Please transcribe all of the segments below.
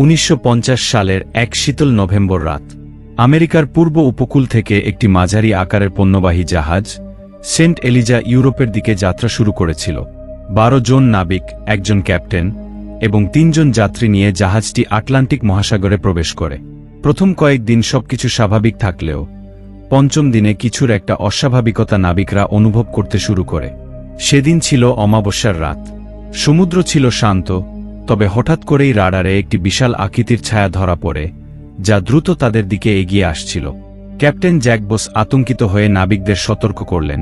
উনিশশো পঞ্চাশ সালের এক শীতল নভেম্বর রাত, আমেরিকার পূর্ব উপকূল থেকে একটি মাঝারি আকারের পণ্যবাহী জাহাজ, সেন্ট এলিজা ইউরোপের দিকে যাত্রা শুরু করেছিল। বারো জন নাবিক, একজন ক্যাপ্টেন এবং তিনজন যাত্রী নিয়ে জাহাজটি আটলান্টিক মহাসাগরে প্রবেশ করে। প্রথম কয়েকদিন সবকিছু স্বাভাবিক থাকলেও, পঞ্চম দিনে কিছুর একটা অস্বাভাবিকতা নাবিকরা অনুভব করতে শুরু করে। সেদিন ছিল অমাবস্যার রাত। সমুদ্র ছিল শান্ত তবে হঠাৎ করেই রাডারে একটি বিশাল আকৃতির ছায়া ধরা পড়ে, যা দ্রুত তাদের দিকে এগিয়ে আসছিল। ক্যাপ্টেন জ্যাকবোস আতঙ্কিত হয়ে নাবিকদের সতর্ক করলেন,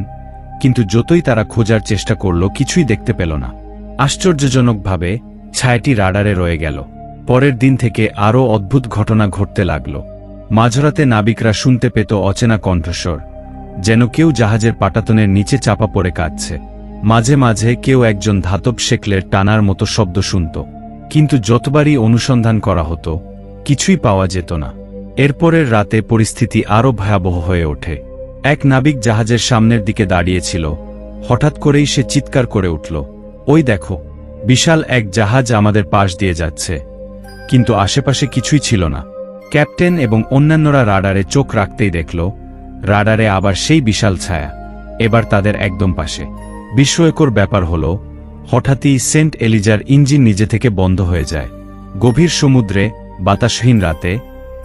কিন্তু যতই তারা খোঁজার চেষ্টা করল, কিছুই দেখতে পেল না। আশ্চর্যজনকভাবে, ছায়াটি রাডারে রয়ে গেল। পরের দিন থেকে আরও অদ্ভুত ঘটনা ঘটতে লাগল। মাঝরাতে নাবিকরা শুনতে পেত অচেনা কণ্ঠস্বর, যেন কেউ জাহাজের পাটাতনের নিচে চাপা পড়ে কাঁদছে। মাঝে মাঝে কেউ একজন ধাতব শেকলের টানার মতো শব্দ শুনত। কিন্তু যতবারই অনুসন্ধান করা হতো, কিছুই পাওয়া যেত না। এরপরের রাতে পরিস্থিতি আরও ভয়াবহ হয়ে ওঠে। এক নাবিক জাহাজের সামনের দিকে দাঁড়িয়েছিল। হঠাৎ করেই সে চিৎকার করে উঠল, ওই দেখো, বিশাল এক জাহাজ আমাদের পাশ দিয়ে যাচ্ছে। কিন্তু আশেপাশে কিছুই ছিল না। ক্যাপ্টেন এবং অন্যান্যরা রাডারে চোখ রাখতেই দেখল, রাডারে আবার সেই বিশাল ছায়া। এবার তাদের একদম পাশে। বিস্ময়কর ব্যাপার হল হঠাৎই সেন্ট এলিজার ইঞ্জিন নিজে থেকে বন্ধ হয়ে যায়। গভীর সমুদ্রে, বাতাসহীন রাতে,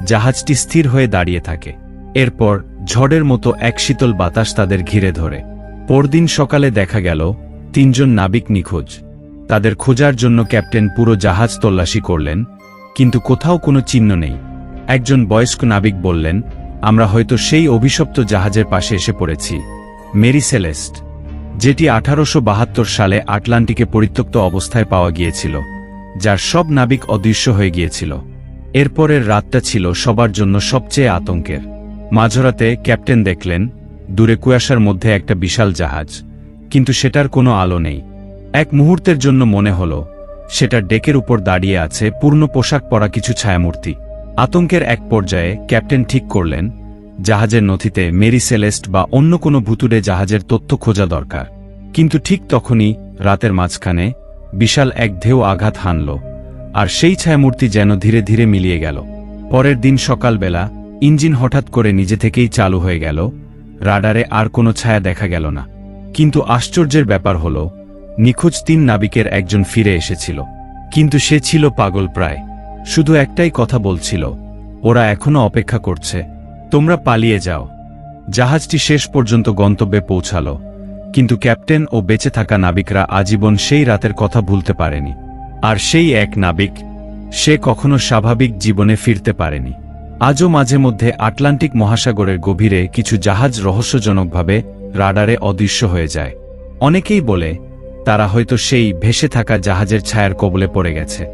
জাহাজটি স্থির হয়ে দাঁড়িয়ে থাকে। এরপর, ঝড়ের মতো এক শীতল বাতাস তাদের ঘিরে ধরে। পরদিন সকালে দেখা গেল, তিনজন নাবিক নিখোঁজ। তাদের খোঁজার জন্য ক্যাপ্টেন পুরো জাহাজ তল্লাশি করলেন, কিন্তু কোথাও কোনো চিহ্ন নেই। একজন বয়স্ক নাবিক বললেন, আমরা হয়তো সেই অভিশপ্ত জাহাজের পাশে এসে পড়েছি। Mary Celeste. যেটি আঠারোশো বাহাত্তর সালে আটলান্টিকে পরিত্যক্ত অবস্থায় পাওয়া গিয়েছিল, যার সব নাবিক অদৃশ্য হয়ে গিয়েছিল। এরপরের রাতটা ছিল সবার জন্য সবচেয়ে আতঙ্কের। মাঝরাতে ক্যাপ্টেন দেখলেন, দূরে কুয়াশার মধ্যে একটা বিশাল জাহাজ, কিন্তু সেটার কোনো আলো নেই। এক মুহূর্তের জন্য মনে হল, সেটা ডেকের উপর দাঁড়িয়ে আছে পূর্ণ পোশাক পরা কিছু ছায়ামূর্তি। আতঙ্কের এক পর্যায়ে ক্যাপ্টেন ঠিক করলেন জাহাজের নথিতে মেরি সেলেস্ট বা অন্য কোনো ভুতুড়ে জাহাজের তথ্য খোঁজা দরকার। কিন্তু ঠিক তখনই রাতের মাঝখানে বিশাল এক ঢেউ আঘাত হানল, আর সেই ছায়ামূর্তি যেন ধীরে ধীরে মিলিয়ে গেল। পরের দিন সকালবেলা ইঞ্জিন হঠাৎ করে নিজে থেকেই চালু হয়ে গেল, রাডারে আর কোনো ছায়া দেখা গেল না। কিন্তু আশ্চর্যের ব্যাপার হল, নিখোঁজ তিন নাবিকের একজন ফিরে এসেছিল। কিন্তু সে ছিল পাগল প্রায়। শুধু একটাই কথা বলছিল, ওরা এখনও অপেক্ষা করছে। তোমরা পালিয়ে যাও। জাহাজটি শেষ পর্যন্ত গন্তব্যে পৌঁছাল। কিন্তু ক্যাপ্টেন ও বেঁচে থাকা নাবিকরা আজীবন সেই রাতের কথা ভুলতে পারেনি। আর সেই এক নাবিক, সে কখনো স্বাভাবিক জীবনে ফিরতে পারেনি। আজও মাঝে মধ্যে আটলান্টিক মহাসাগরের গভীরে কিছু জাহাজ রহস্যজনকভাবে রাডারে অদৃশ্য হয়ে যায়। অনেকেই বলে, তারা হয়তো সেই ভেসে থাকা জাহাজের ছায়ার কবলে পড়ে গেছে।